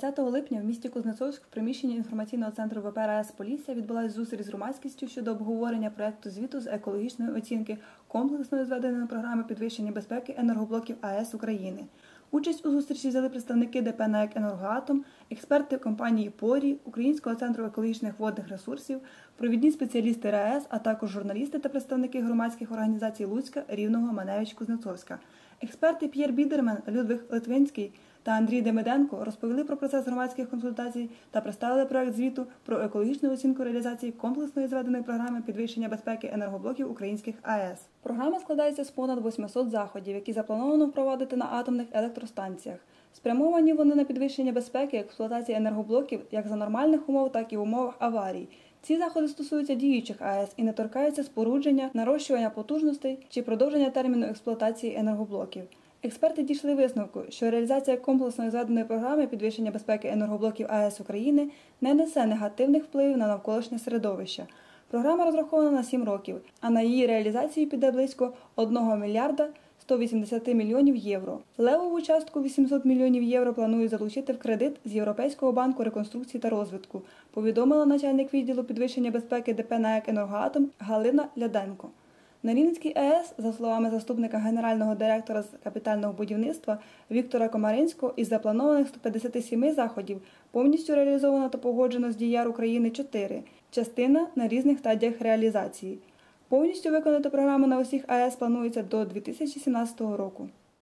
20 липня в місті Кузнецовськ в приміщенні інформаційного центру ВП РАЕС Полісся відбулася зустріч з громадськістю щодо обговорення проекту звіту з екологічної оцінки комплексної зведеної програми підвищення безпеки енергоблоків АЕС України. Участь у зустрічі взяли представники ДП «НАЕК Енергоатом, експерти компанії Порі, Українського центру екологічних водних ресурсів, провідні спеціалісти РАЕС, а також журналісти та представники громадських організацій Луцька, Рівного, Маневич, Кузнецовська. Експерти П'єр Бідермен, Людвиг Литвинський та Андрій Демиденко розповіли про процес громадських консультацій та представили проект звіту про екологічну оцінку реалізації комплексної зведеної програми підвищення безпеки енергоблоків українських АЕС. Програма складається з понад 800 заходів, які заплановано впровадити на атомних електростанціях. Спрямовані вони на підвищення безпеки експлуатації енергоблоків як за нормальних умов, так і в умовах аварій. Ці заходи стосуються діючих АЕС і не торкаються спорудження, нарощування потужностей чи продовження терміну експлуатації енергоблоків. Експерти дійшли висновку, що реалізація комплексної зведеної програми підвищення безпеки енергоблоків АЕС України не несе негативних впливів на навколишнє середовище. Програма розрахована на 7 років, а на її реалізацію піде близько 1 мільярда 180 мільйонів євро. Левову частку 800 мільйонів євро планують залучити в кредит з Європейського банку реконструкції та розвитку, повідомила начальник відділу підвищення безпеки ДП «НАЕК Енергоатом Галина Ляденко. На Рівненській АЕС, за словами заступника генерального директора з капітального будівництва Віктора Комаринського, із запланованих 157 заходів повністю реалізовано та погоджено з діяр України 4, частина на різних стадіях реалізації. Повністю виконати програму на усіх АЕС планується до 2017 року.